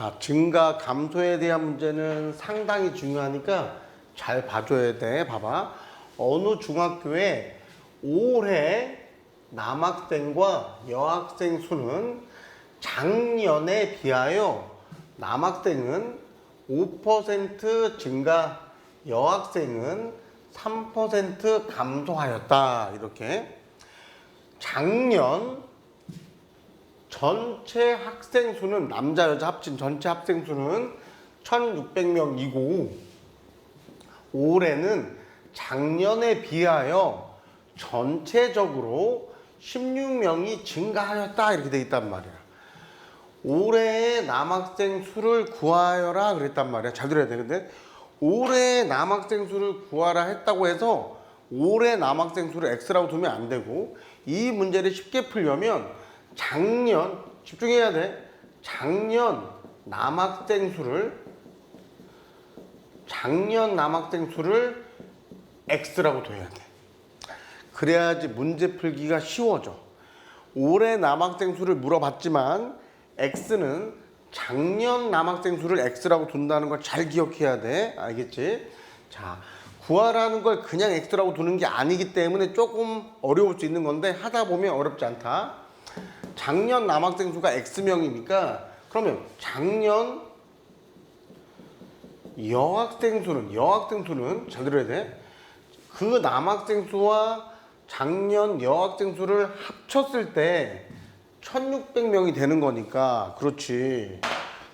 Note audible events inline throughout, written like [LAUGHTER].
자, 증가 감소에 대한 문제는 상당히 중요하니까 잘 봐줘야 돼. 봐봐. 어느 중학교에 올해 남학생과 여학생 수는 작년에 비하여 남학생은 5% 증가, 여학생은 3% 감소하였다. 이렇게. 작년 전체 학생 수는 남자 여자 합친 전체 학생 수는 1,600명이고 올해는 작년에 비하여 전체적으로 16명이 증가하였다 이렇게 돼 있단 말이야. 올해의 남학생 수를 구하여라 그랬단 말이야. 잘 들어야 되는데 올해의 남학생 수를 구하라 했다고 해서 올해 남학생 수를 x라고 두면 안 되고 이 문제를 쉽게 풀려면 작년 집중해야 돼. 작년 남학생 수를 작년 남학생 수를 x라고 둬야 돼. 그래야지 문제 풀기가 쉬워져. 올해 남학생 수를 물어봤지만 x는 작년 남학생 수를 x라고 둔다는 걸 잘 기억해야 돼. 알겠지? 자, 구하라는 걸 그냥 x라고 두는 게 아니기 때문에 조금 어려울 수 있는 건데 하다 보면 어렵지 않다. 작년 남학생 수가 x명이니까 그러면 작년 여학생 수는 여학생 수는 잘 들어야 돼. 그 남학생 수와 작년 여학생 수를 합쳤을 때 1600명이 되는 거니까 그렇지.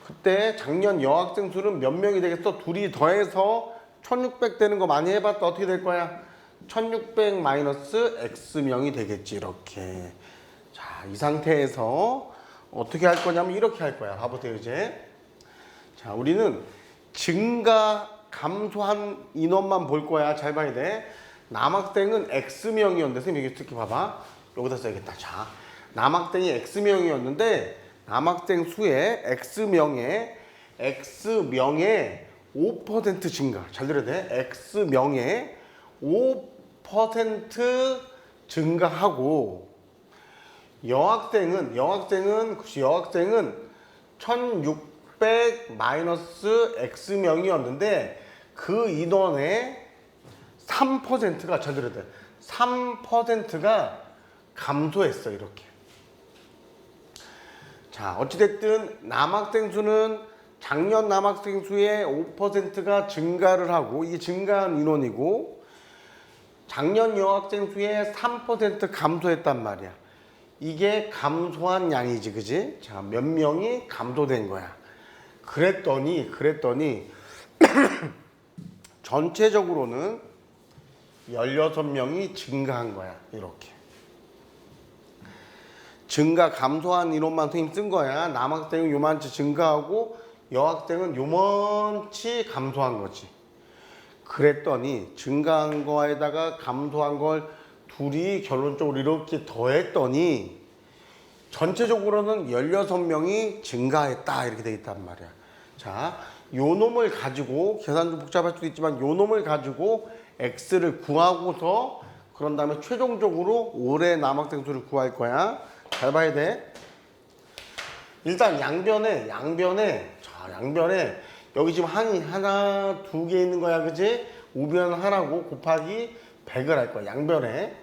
그때 작년 여학생 수는 몇 명이 되겠어? 둘이 더해서 1600 되는 거 많이 해봤다 어떻게 될 거야? 1600 마이너스 x명이 되겠지 이렇게. 자, 이 상태에서 어떻게 할 거냐면 이렇게 할 거야. 봐보세요 이제. 자, 우리는 증가 감소한 인원만 볼 거야. 잘 봐야 돼. 남학생은 X명이었는데, 선생님 여기 특히 봐봐. 여기다 써야겠다. 자, 남학생이 X명이었는데, 남학생 수의 X명에, X명에 5% 증가. 잘 들어야 돼. X명에 5% 증가하고, 여학생은, 여학생은, 여학생은 1600 마이너스 X명이었는데, 그 인원의 3%가 잘 들어야 돼. 3%가 감소했어 이렇게. 자 어찌됐든 남학생 수는 작년 남학생 수의 5%가 증가를 하고 이 증가한 인원이고 작년 여학생 수의 3% 감소했단 말이야. 이게 감소한 양이지, 그지? 자, 몇 명이 감소된 거야. 그랬더니, 그랬더니, [CLEARS THROAT] 전체적으로는 16명이 증가한 거야. 이렇게. 증가 감소한 인원만 선생님 쓴 거야. 남학생은 요만치 증가하고 여학생은 요만치 감소한 거지. 그랬더니 증가한 거에다가 감소한 걸 둘이 결론적으로 이렇게 더했더니 전체적으로는 16명이 증가했다 이렇게 돼 있단 말이야. 자, 요 놈을 가지고 계산 좀 복잡할 수도 있지만 요 놈을 가지고 x를 구하고서 그런 다음에 최종적으로 올해 남학생 수를 구할 거야. 잘 봐야 돼. 일단 양변에 양변에 자 양변에 여기 지금 한이 하나 두 개 있는 거야, 그지? 우변 하나고 곱하기 100을 할 거야. 양변에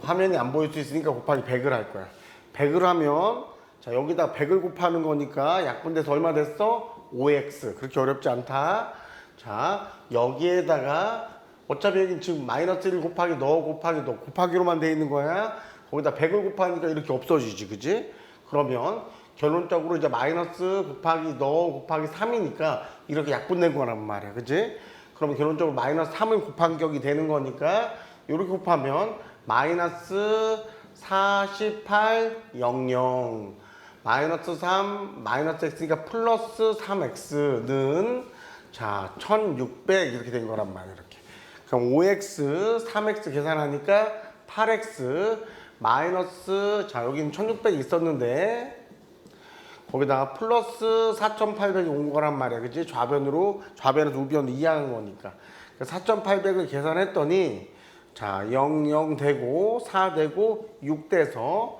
화면이 안 보일 수 있으니까 곱하기 100을 할 거야. 100을 하면 자 여기다 100을 곱하는 거니까 약분돼서 얼마 됐어? 5x 그렇게 어렵지 않다. 자 여기에다가 어차피 여기 지금 마이너스 1 곱하기 너 곱하기 너 곱하기로만 돼 있는 거야. 거기다 100을 곱하니까 이렇게 없어지지, 그지? 그러면 결론적으로 이제 마이너스 곱하기 너 곱하기 3이니까 이렇게 약분된 거란 말이야, 그지? 그러면 결론적으로 마이너스 3을 곱한 격이 되는 거니까 이렇게 곱하면 마이너스 48, 00 마이너스 3, 마이너스 x니까 플러스 3x는 자, 1600 이렇게 된 거란 말이야, 이렇게. 그럼 5x, 3x 계산하니까 8x 마이너스 자, 여기는 1600 있었는데 거기다가 플러스 4,800이 온 거란 말이야. 그지? 좌변으로, 좌변에서 우변으로 이항한 거니까. 4,800을 계산했더니, 자, 0, 0 되고, 4 되고, 6 돼서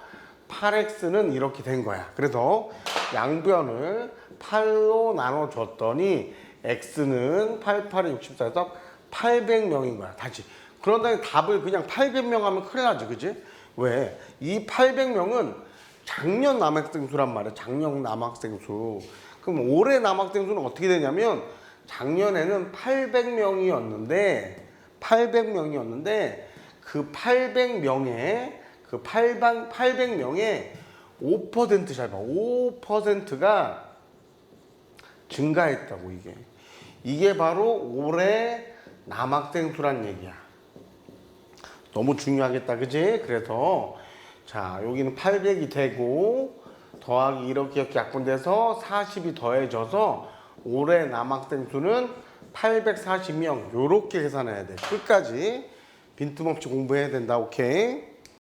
8x는 이렇게 된 거야. 그래서 양변을 8로 나눠줬더니 x는 8, 8에 64에서 800명인 거야. 다시. 그런 다음에 답을 그냥 800명 하면 큰일 나지, 그지? 왜? 이 800명은 작년 남학생 수란 말이야. 작년 남학생 수. 그럼 올해 남학생 수는 어떻게 되냐면 작년에는 800명이었는데 800명이었는데 그 800명의 그 8반 800명의 5%잘 봐. 5%가 증가했다고 이게. 이게 바로 올해 남학생 수란 얘기야. 너무 중요하겠다, 그지? 그래서 자 여기는 800이 되고 더하기 이렇게 이렇게 약분돼서 40이 더해져서 올해 남학생 수는 840명 요렇게 계산해야 돼. 끝까지 빈틈없이 공부해야 된다. 오케이?